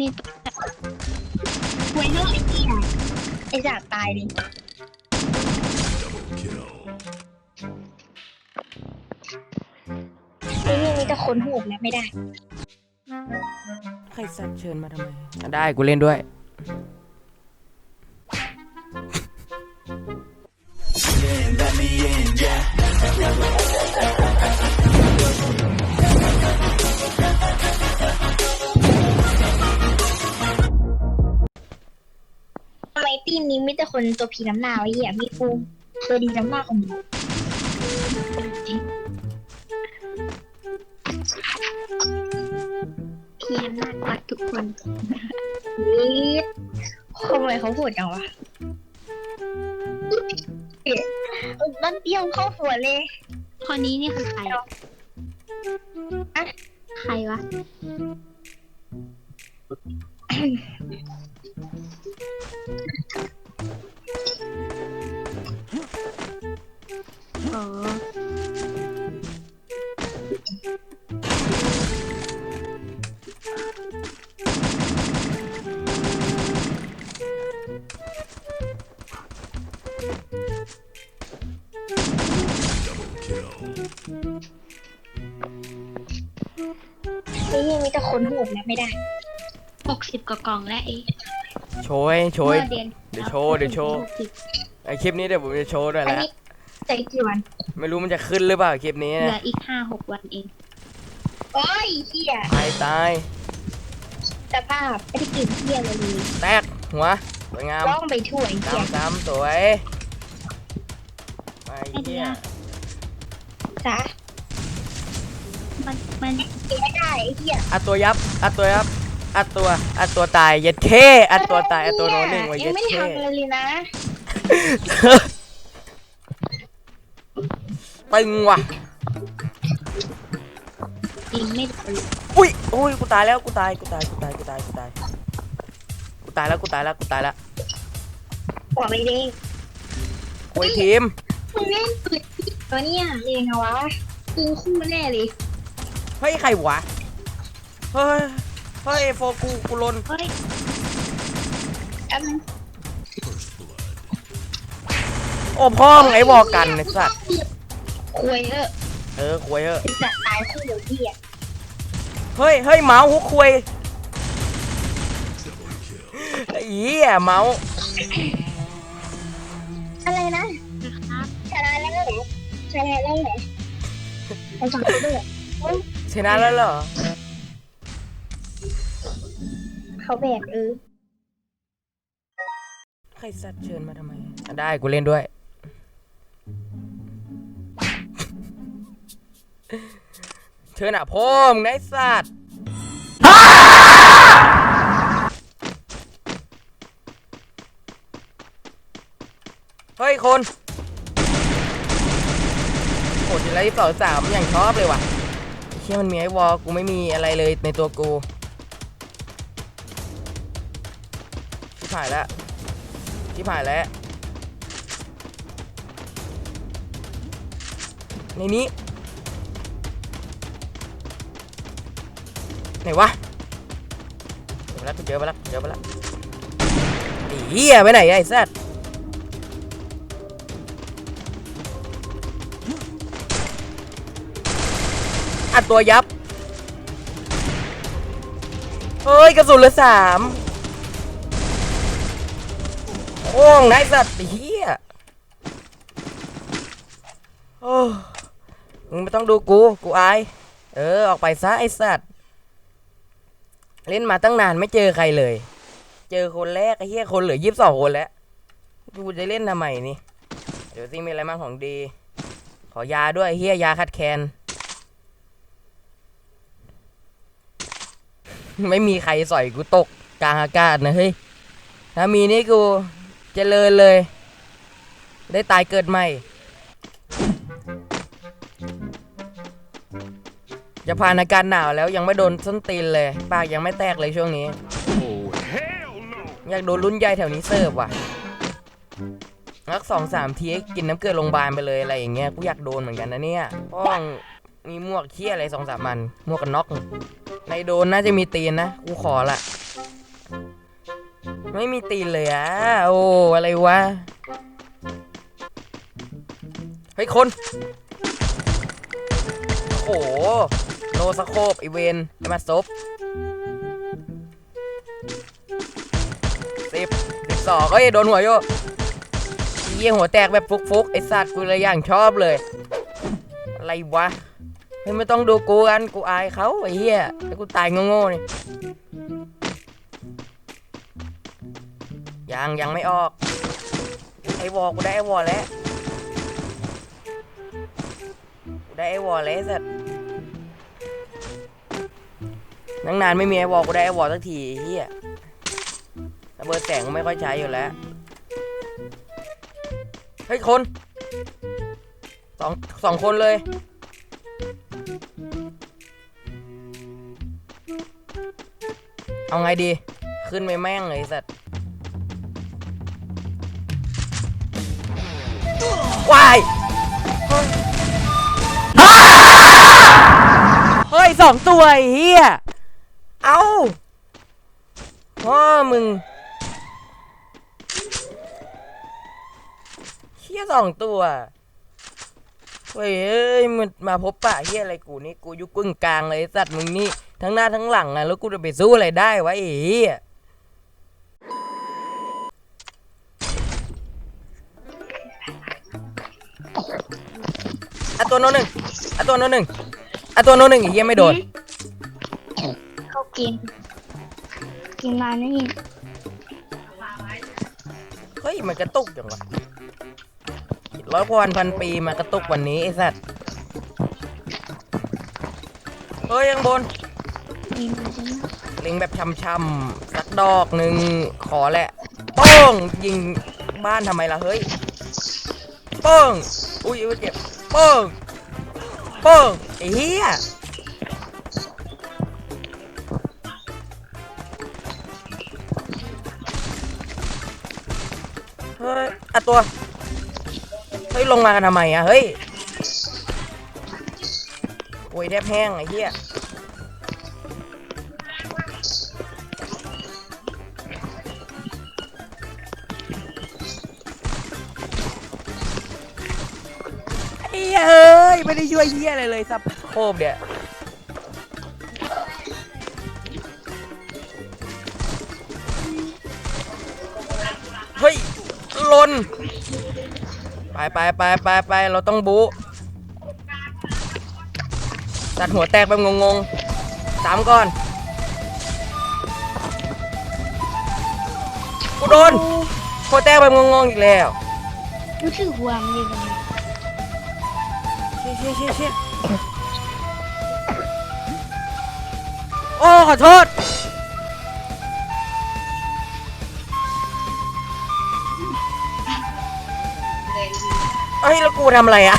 นี่คุยเรื่องไอ้เหี้ยไอ้จากตายดิไอ้เรื่องนี้จะคนหูกแล้วไม่ได้ ใครสัตว์เชิญมาทำไมอะได้กูเล่นด้วยทำ คนตัวผีน้ำหนาวไอ้เหี้ยมีกูตัวดีน้ำหน้าของมึงผีน้ำหน้ารักทุกคนนี่ทำไมเขาพูดจังวะเอ๊ะต้นเตี้ยมเข้าหัวเลยคนนี้นี่คือใครอะใครวะ อ๋อไอ้เหี้ยมีแต่คนหูกแล้วไม่ได้หกสิบกว่ากล่องแล้วไอ้โชว์ให้โชว์ให้เมื่อเดือนเดี๋ยวโชว์เดี๋ยวโชว์หกสิบไอคลิปนี้เดี๋ยวผมจะโชว์ด้วยอันแหละนี้ ใจกี่วันไม่รู้มันจะขึ้นหรือเปล่าคลิปนี้เหลืนะออีกห้าหกวันเอง โอ้ยเหี้ยตายตายสภาพไม่ได้กินเหี้ยเลยเลยแตกหัวสวยงาม ร้องไปถ้วยเหี้ยซ้ำซ้ำสวยไปไอ้เดีเหี้ยยซะมันมันกินไม่ได้ไอ้เหี้ยอัดตัวยับอัดตัวยับอัดตัวอัดตัวตายเย็ดเคอัดตัวตายอัดตัวโนหนึ่งไว้ยัเย็งดไม่ได้เคทำอะไรเลยนะ ตึงว่ะจริงไม่โดนอุ้ยอุ้ยกูตายแล้วกูตายกูตายกูตายกูตายกูตายกูตายแล้วกูตายแล้วกูตายแล้วหัวไม่เด้งคุยทีมมึงเล่นปืนตัวเนี้ยเองเหรอวะยิงคู่แน่เลยเฮ้ยใครวะเฮ้ยเฮ้ยโฟกูกูลนเฮ้ยแป๊บนึงโอ้พ่อมึงไอ้วอกันไอ้สัตว์ คุยเออเออคุยเออจะตายคู่เดียวพี่อะเฮ้ยเฮ้ยเมาส์ฮุกคุยไอ้เหี้ยเมาส์อะไรนะนะครับชนะแล้วเหรอชนะแล้วเหรอไปฟังเขาด้วยชนะแล้วเหรอเขาแบกเออ ใครสัตว์เชิญมาทำไมอะได้กูเล่นด้วย เชิญอะพ่อมึงไอ้สัตว์เฮ้ยคนโหทีไรที่สอสามอย่างชอบเลยว่ะเชี่ยมันมีไอ้วอลกูไม่มีอะไรเลยในตัวกูชิบหายแล้วชิบหายแล้วในนี้ ไหนวะเจอไปแล้วเจอไปแล้วเจอไปแล้วไอ้เหี้ยไปไหนไอ้สัตว์อัดตัวยับ เฮ้ย กระสุนเหลือสามโอ้งนายสัตว์ไอ้เหี้ยโอ้มึงไม่ต้องดูกู กูอาย เออ ออกไปซะไอ้สัตว์ เล่นมาตั้งนานไม่เจอใครเลย เจอคนแรกไอ้เหี้ยคนเหลือยี่สิบสองคนแล้วกูจะเล่นทำไมนี่ เดี๋ยวซิมีอะไรบ้างของดี ขอยาด้วยเหี้ยยาคัดแคน ไม่มีใครสอยกูตกกลางอากาศนะเฮ้ย ถ้ามีนี่กูเจริญเลย ได้ตายเกิดใหม่ จะผ่านอาการหนาวแล้วยังไม่โดนส้นตีนเลย ปากยังไม่แตกเลยช่วงนี้ อยากโดนรุ่นใหญ่แถวนี้เสิร์ฟว่ะงักสองสามทีกินน้ำเกลือโรงพยาบาลไปเลยอะไรอย่างเงี้ยกูอยากโดนเหมือนกันนะเนี่ยป้องมีหมวกเคี้ยอะไรสองสามมันหมวกกันน็อกในโดนน่าจะมีตีนนะกูขอละไม่มีตีนเลยอะโอ้อะไรวะเฮ้ยคน โอ้โห โนสโคปอีเวนไอ้มาซบสิบสิบสองเฮ้ย โดนหัวโยอีเยี่ยหัวแตกแบบฟุกๆ ไอ้สัตว์กูเลยอย่างชอบเลย อะไรวะไม่ต้องดูกูกัน กูอายเขาไอ้เหี้ยแล้วกูตายโง่ๆนี่ยังยังไม่ออก ไอ้วอกูได้ไอวอแล้ว กูได้ไอวอแล้วสัตว์ นั่งนานไม่มีไอวอลกูได้ไอวอลสักทีเฮียระเบิดแสงกูไม่ค่อยใช้อยู่แล้วเฮ้ยคนสองสองคนเลย เอาไงดี ขึ้นไปแม่งเลยสัตว์วายเฮ้ยสองตัวไอ้เฮีย เอาพ่อมึงเฮียสองตัวเฮ้ยเอ้ยมันมาพบปะเฮียอะไรกูนี่กูยุคกึ่งกลางเลยสัตว์มึงนี่ทั้งหน้าทั้งหลังอะแล้วกูจะไปสู้อะไรได้วะไอ้เฮียอะตัวโนหนึ่งอะตัวโนหนึ่งอะตัวโนหนึ่งอีกเหี้ยไม่โดน กมเกมมานี่ เฮ้ย มันกระตุกจังวะร้อยกว่าวันพันปีมากระตุกวันนี้ ไอ้สัตว์ เฮ้ยยังบนเกมาใช่ไหมล็งแบบช่ำๆสักดอกหนึ่งขอแหละโป้งยิงบ้านทำไมล่ะ เฮ้ยโป้งอุ้ยอุ้ยเจ็บโป้งโป้งไอ้เหี้ย อะตัว เฮ้ย ลงมากันทำไมอะเฮ้ยโอ้ยแทบแห้งไอ้เหี้ยไอ้เอ้ย ไม่ได้ช่วยเฮียอะไรเลยสับโคบเนี่ย น ไปไปไปไปไปเราต้องบูตัดหัวแตกแบบงงๆสามก่อนกูโดนหัวแตกแบบงงๆอีกแล้วรู้สึกหวงเลยวันนี้เชี่ยเชี่ยเชี่ยเชี่ยโอ้ขอโทษ อ้ยแล้วกูทำอะไรอะ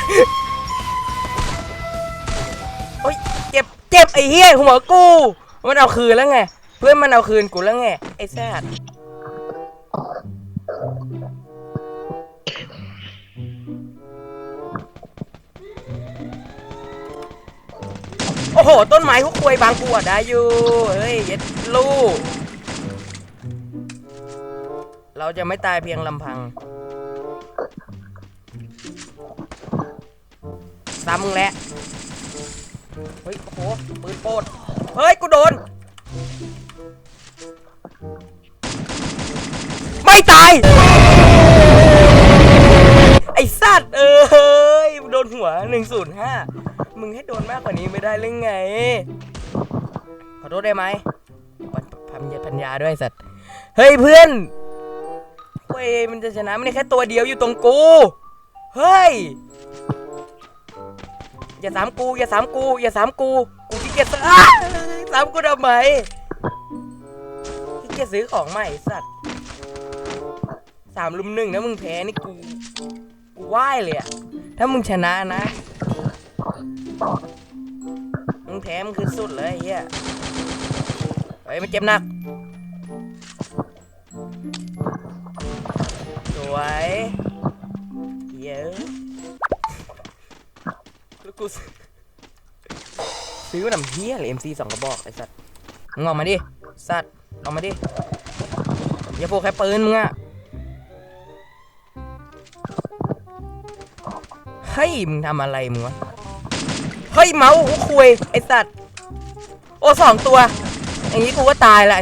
โอ้ยเจ็บเจ็บไอ้เหี้ยหัวกู มันเอาคืนแล้วไง เพื่อนมันเอาคืนกูแล้วไงไอ้แซดโอ้โห ต้นไม้พวกควยบางกูอะได้อยู่ เฮ้ยเย็ดลูก เราจะไม่ตายเพียงลำพัง ซ้ำมึงแหละเฮ้ยโอ้โหปืนโปดเฮ้ย กูโดน ไม่ตาย ไอ้สัตว์เอ้ยโดนหัว105มึงให้โดนมากกว่านี้ไม่ได้หรือไง ขอโทษได้ไหมพันยาพันยาด้วยสัตว์ เฮ้ยเพื่อนเว้ยมันจะชนะไม่ได้แค่ตัวเดียวอยู่ตรงกู เฮ้ย อย่าสามกู อย่าสามกู อย่าสามกู กูขี้เกียจซื้ออ้าสามกูทำไมขี้เกียจซื้อของใหม่สัตว์สามลุมหนึ่งนะมึงแพ้นี่กูกูไหว้เลยอะถ้ามึงชนะนะ มึงแพ้มึงคือสุดเลยไอ้เฮียเฮ้ยมันเจ็บหนัก สวย กูซื้อซื้อมาทำเฮียเลย MC สองกระบอกไอ้สัตว์มึงออกมาดิ สัตว์ออกมาดิ อย่าโฟกัสปืนมึงอะเฮ้ยมึงทำอะไรมึงวะ เฮ้ยเมาส์กูคุยไอสัตว์ โอ้สองตัว อย่างนี้กูก็ตายละ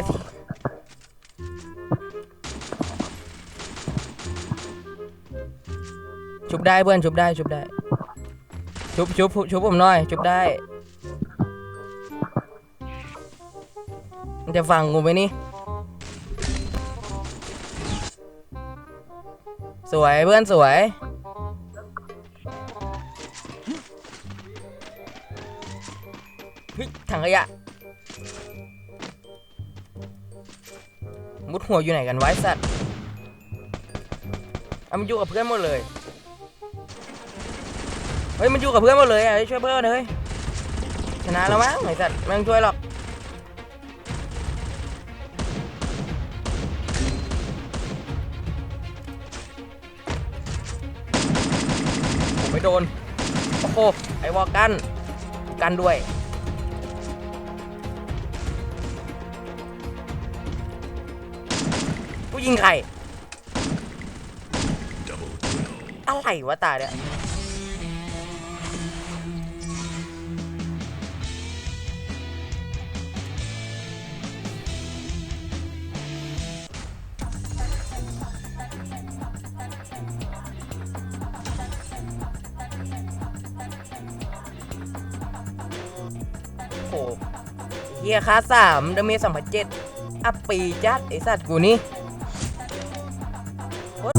ชุบได้เพื่อนชุบได้ชุบได้ ชุบชุบชุบผมหน่อย ชุบได้ มันจะฟังกูไหมนี่ สวยเพื่อนสวยฮ้ยถังขยะ มุดหัวอยู่ไหนกันไว้สัตว์เอามันอยู่กับเพื่อนหมดเลย เฮ้ยมันอยู่กับเพื่อนหมดเลยอะเฮ้ยช่วยเพื่อนเฮ้ยชนะแล้วมั้งไอ้สัตว์ไม่ต้องช่วยหรอกผมไม่โดนโอ้โหไอ้วอกันกันด้วยผู้ยิงใครอะไรวะตาเนี่ย เฮียคาสามเดเมสองพันเจ็ดอัปปีจัดไอสัตว์กูนี่โคตร